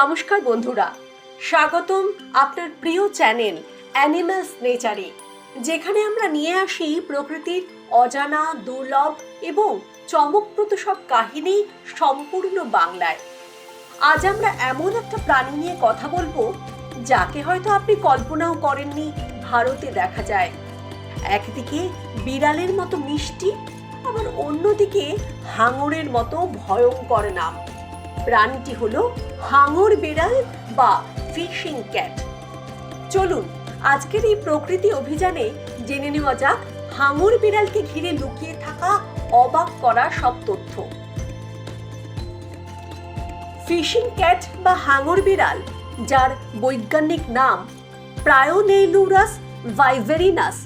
নমস্কার বন্ধুরা, স্বাগতম আপনার প্রিয় চ্যানেল অ্যানিমালস নেচারে যেখানে আমরা নিয়ে আসি প্রকৃতির অজানা, দুর্লভ এবং চমকপ্রদ সব কাহিনী সম্পূর্ণ বাংলায়। আজ আমরা এমন একটা প্রাণী নিয়ে কথা বলব, যাকে হয়তো আপনি কল্পনাও করেননি ভারতে দেখা যায়। একদিকে বিড়ালের মতো মিষ্টি, আবার অন্যদিকে হাঙরের মতো ভয়ঙ্কর নাম। প্রাণীটি হল হাঙর বিড়াল বা ফিশিং ক্যাট। চলুন, আজকের এই প্রকৃতি অভিযানে জেনে নেওয়া যাক হাঙর বিড়ালকে ঘিরে লুকিয়ে থাকা অবাক করা সব তথ্য। ফিশিং ক্যাট বা হাঙর বিড়াল, যার বৈজ্ঞানিক নাম প্রায়োনেলুরাস ভাইভেরিনাস,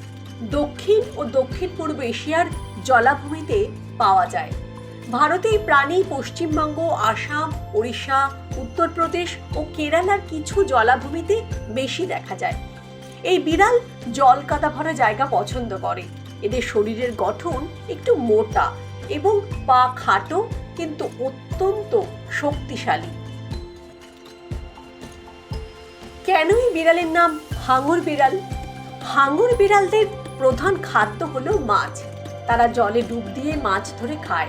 দক্ষিণ ও দক্ষিণ পূর্ব এশিয়ার জলাভূমিতে পাওয়া যায়। ভারতে এই প্রাণী পশ্চিমবঙ্গ, আসাম, ওড়িশা, উত্তরপ্রদেশ ও কেরালার কিছু জলাভূমিতে বেশি দেখা যায়। এই বিড়াল জল কাদা ভরা জায়গা পছন্দ করে। এদের শরীরের গঠন একটু মোটা এবং পা খাটো, কিন্তু অত্যন্ত শক্তিশালী। কেন এই বিড়ালের নাম হাঙর বিড়াল? হাঙর বিড়ালদের প্রধান খাদ্য হলো মাছ। তারা জলে ডুব দিয়ে মাছ ধরে খায়।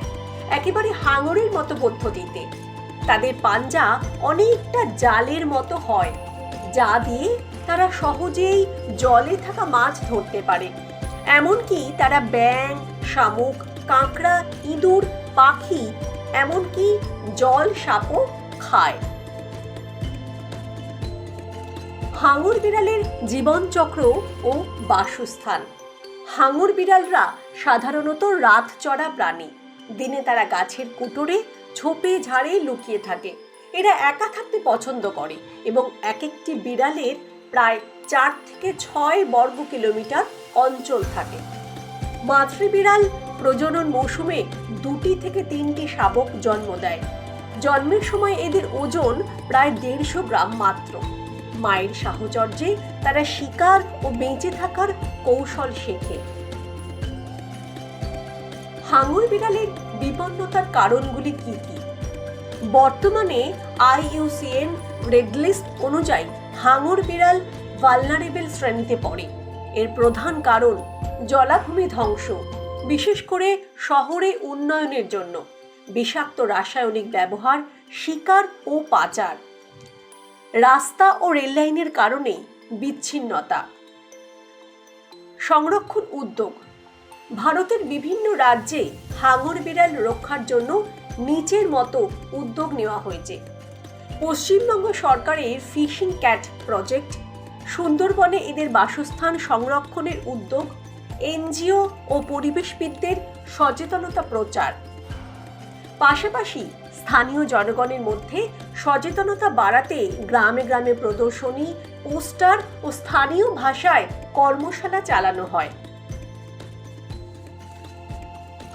একেবারে হাঙরের মতো পদ্ধতিতে তাদের পাঞ্জা অনেকটা জালের মতো হয়, যা দিয়ে তারা সহজেই জলে থাকা মাছ ধরতে পারে। এমনকি তারা ব্যাং শামুক, কাঁকড়া, ইঁদুর, পাখি, এমনকি জল সাপও খায়। হাঙর বিড়ালের জীবনচক্র ও বাসস্থান। হাঙর বিড়ালরা সাধারণত রাত চড়া প্রাণী। দিনে তারা গাছের কুটোরে, ঝোপে, ঝাড়ে লুকিয়ে থাকে। এরা একা থাকতে পছন্দ করে এবং এক একটি বিড়ালের প্রায় চার থেকে ছয় বর্গ কিলোমিটার অঞ্চল থাকে। মাতৃ বিড়াল প্রজনন মৌসুমে দুটি থেকে তিনটি শাবক জন্ম দেয়। জন্মের সময় এদের ওজন প্রায় দেড়শো গ্রাম মাত্র। মায়ের সাহচর্যে তারা শিকার ও বেঁচে থাকার কৌশল শেখে। হাঙর বিড়ালের বিপন্নতার কারণগুলি কি কি? বর্তমানে আইইউসিএন রেড লিস্ট অনুযায়ী হাঙর বিড়াল ভালনারেবল শ্রেণীতে পড়ে। এর প্রধান কারণ জলাভূমি ধ্বংস, বিশেষ করে শহরে উন্নয়নের জন্য। বিষাক্ত রাসায়নিক ব্যবহার, শিকার ও পাচার। রাস্তা ও রেললাইনের কারণে বিচ্ছিন্নতা। সংরক্ষণ উদ্যোগ ভারতের বিভিন্ন রাজ্যে হাঙর বিড়াল রক্ষার জন্য নিচের মতো উদ্যোগ নেওয়া হয়েছে। পশ্চিমবঙ্গ সরকারের ফিশিং ক্যাট প্রজেক্ট, সুন্দরবনে এদের বাসস্থান সংরক্ষণের উদ্যোগ, এনজিও ও পরিবেশবিদদের সচেতনতা প্রচার। পাশাপাশি স্থানীয় জনগণের মধ্যে সচেতনতা বাড়াতে গ্রামে গ্রামে প্রদর্শনী, পোস্টার ও স্থানীয় ভাষায় কর্মশালা চালানো হয়।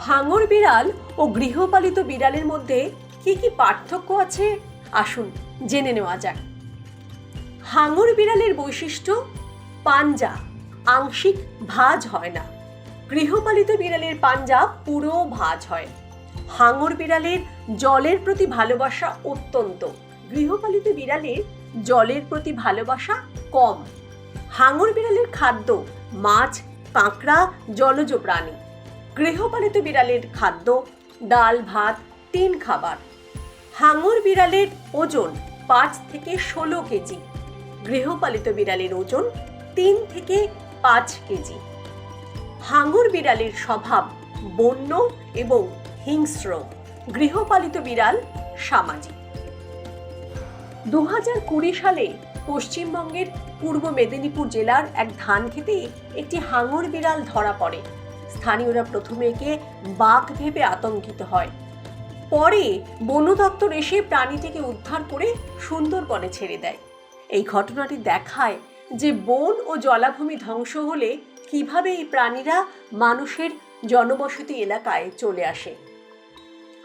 হাঙর বিড়াল ও গৃহপালিত বিড়ালের মধ্যে কি কি পার্থক্য আছে? আসুন জেনে নেওয়া যাক। হাঙর বিড়ালের বৈশিষ্ট্য, পাঞ্জা, আংশিক ভাঁজ হয় না। গৃহপালিত বিড়ালের পাঞ্জা পুরো ভাঁজ হয়। হাঙর বিড়ালের জলের প্রতি ভালোবাসা অত্যন্ত। গৃহপালিত বিড়ালের জলের প্রতি ভালোবাসা কম। হাঙর বিড়ালের খাদ্য, মাছ, কাঁকড়া, জলজ প্রাণী। গৃহপালিত বিড়ালের খাদ্য, ডাল, ভাত, তিন খাবার। হাঙর বিড়ালের ওজন পাঁচ থেকে ষোলো কেজি। গৃহপালিত বিড়ালের ওজন তিন থেকে পাঁচ কেজি। হাঙর বিড়ালের স্বভাব বন্য এবং হিংস্র। গৃহপালিত বিড়াল সামাজিক। দু হাজার কুড়ি সালে পশ্চিমবঙ্গের পূর্ব মেদিনীপুর জেলার এক ধান খেতে একটি হাঙর বিড়াল ধরা পড়ে। স্থানীয়রা প্রথমে একে বাঘ ভেবে আতঙ্কিত হয়। পরে বন দপ্তর এসে প্রাণীটিকে উদ্ধার করে সুন্দরবনে ছেড়ে দেয়। এই ঘটনাটি দেখায় যে বন ও জলাভূমি ধ্বংস হলে কীভাবে এই প্রাণীরা মানুষের জনবসতি এলাকায় চলে আসে।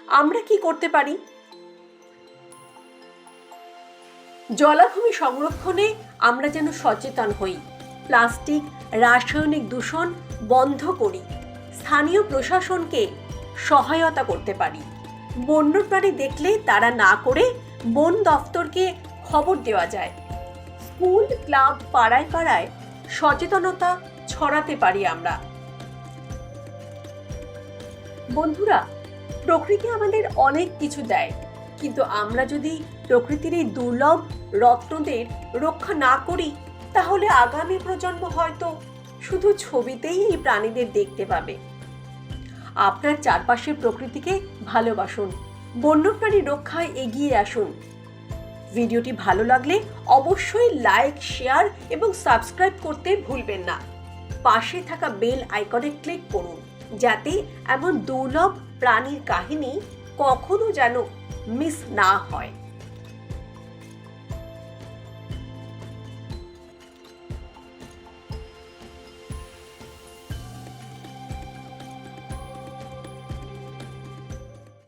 আমরা কি করতে পারি? জলাভূমি সংরক্ষণে আমরা যেন সচেতন হই। প্লাস্টিক, রাসায়নিক দূষণ বন্ধ করি। স্থানীয় প্রশাসনকে সহায়তা করতে পারি। বন্যপ্রাণী দেখলে তারা না করে বন দফতরকে খবর দেওয়া যায়। স্কুল, ক্লাব, পাড়ায় পাড়ায় সচেতনতা ছড়াতে পারি আমরা। বন্ধুরা, প্রকৃতি আমাদের অনেক কিছু দেয়, কিন্তু আমরা যদি প্রকৃতির এই দুর্লভ রত্নদের রক্ষা না করি, তাহলে আগামী প্রজন্ম হয়তো শুধু ছবিতেই এই প্রাণীদের দেখতে পাবে। আপনার চারপাশের প্রকৃতিকে ভালোবাসুন। বন্যপ্রাণী রক্ষায় এগিয়ে আসুন। ভিডিওটি ভালো লাগলে অবশ্যই লাইক, শেয়ার এবং সাবস্ক্রাইব করতে ভুলবেন না। পাশে থাকা বেল আইকনে ক্লিক করুন, যাতে এমন দুর্লভ প্রাণীর কাহিনী কখনো যেন মিস না হয়।